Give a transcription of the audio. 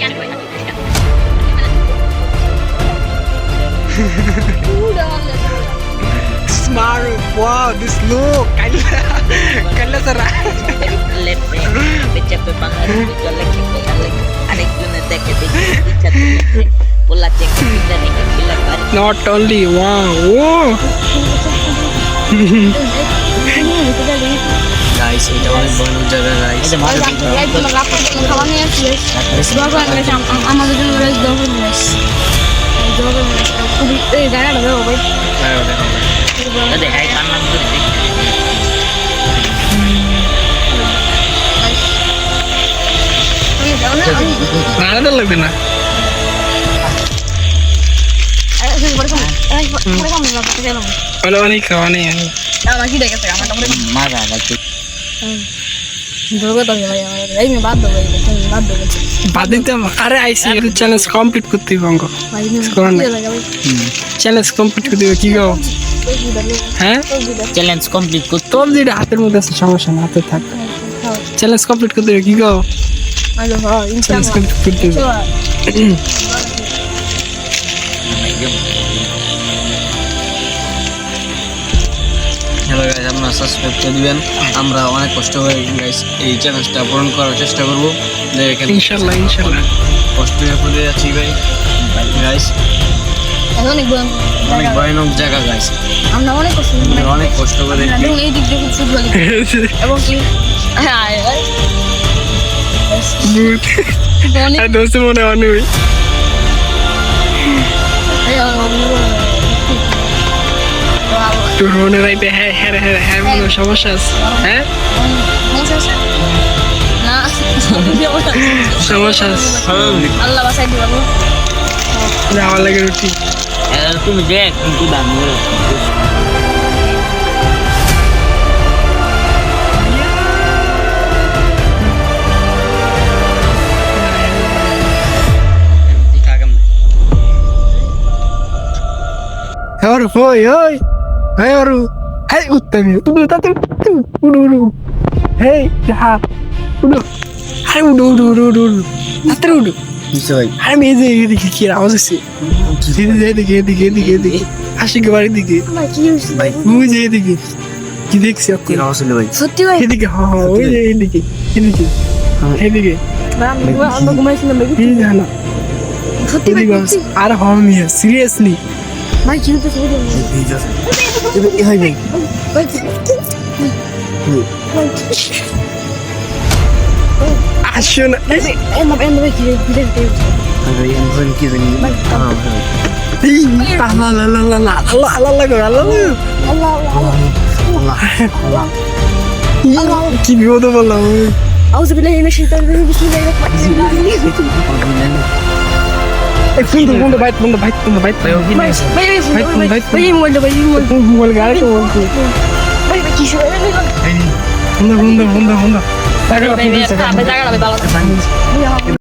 চিপালে চিপালে এত Smart. Wow, this look. Kalla. Kalla sara. লেপে বেচে পে বাংলা চলে খেতে গেলে আরেকজনে দেখে দেখে ইচ্ছা দিলে পোলা চেক দিতে নিকে কিলা পারি Not only wow. Oh. Guys এটা অনেক ভয়ানক জায়গা গাইস আমাদের জন্য রাইস দরকার রাইস খুবই এই জায়গাটা দেখো ভাই। দেখাই কান্না করে লাগবে না। খাম এই পরে খাম না তো গেলাম বলো আরে আইসি চ্যালেঞ্জ কমপ্লিট করতে অঙ্ক করো ভাই চ্যালেঞ্জ কমপ্লিট করতে হবে কি গো? হ্যাঁ চ্যালেঞ্জ কমপ্লিট করতে তোর যেটা হাতের মধ্যে আছে সমস্যা না হাতে থাক চ্যালেঞ্জ কমপ্লিট করতে হবে। কি গো চ্যালেঞ্জ কমপ্লিট করতে গাইস সাবস্ক্রাইব করে দিবেন। আমরা অনেক কষ্ট করে গাইস এই চ্যালেঞ্জটা পূরণ করার চেষ্টা করব। দেখেন ইনশাল্লাহ ইনশাল্লাহ। কষ্ট হয়ে পড়ে যাচ্ছি ভাই। গাইস অনেক বড় অনেক ভয়ানক জায়গা গাইস আমরা অনেক কষ্ট অনেক কষ্ট করে এই দিক দিয়ে খুব সুন্দর এবং কি? হ্যাঁ দোস্ত মনে হয় তোর মনে রাইতে হ্যাঁ হ্যাঁ হ্যাঁ হ্যাঁ কোনো সমস্যা আছে। হ্যাঁ? সমস্যা আছে। আল্লাহ বাসাই না, লাগে রুটি। তুমি দেখ কিন্তু দাম হ্যাঁ ওই? ওই হ্যাঁ ওরু হ্যাঁ উত্তম উড়ু তাতে উড়ু উড়ু হেই যা উড়ু আরে উড়ু উড়ু উড়ু উড়ু উড়ু তাতে উড়ু কিসে ভাই আরে মেয়ে যে এদিকে কি আওয়াজ আছে এদিকে এদিকে এদিকে এদিকে। এদিকে আশিক বাড়ির দিকে। ভাই কি হইছে ভাই। ওই যে এদিকে। কি দেখছি কি আপনি আওয়াজ হলো ভাই। সত্যি ভাই? এদিকে হ্যাঁ হ্যাঁ ওই যে এদিকে এদিকে। এদিকে। আমরা ঘুমাইছিলাম জানো সত্যি ভাই আর হম মিয়া সিরিয়াসলি ভাই কি হইছে সত্যি এই ভাই ভাই ভাই আসো না এই না এই ভাই কি কি দেখতে ভাই আমি ভাই কি জানি ভাই এই, আল্লাহ আল্লাহ আল্লাহ আল্লাহ আল্লাহ আল্লাহ আল্লাহ করো, আল্লাহ আল্লাহ। আল্লাহ আল্লাহ ই, কি বিপদ বললাম আউযু বিল্লাহি মিনাশ ফোন তো বাইট তো বাইট তো বাইট ভাই ভাই ভাই ভাই, ভাই ভাই, ভাই এই মোবাইলটা ভাই মোবাইল মোবাইল গাড়ি তো বলছি ভাই ভাই কি শুনে ভাই ফোন তো ফোন তো ফোন তো ফোন তো ভাই ভাই ভাই টাকা ভাই ভালো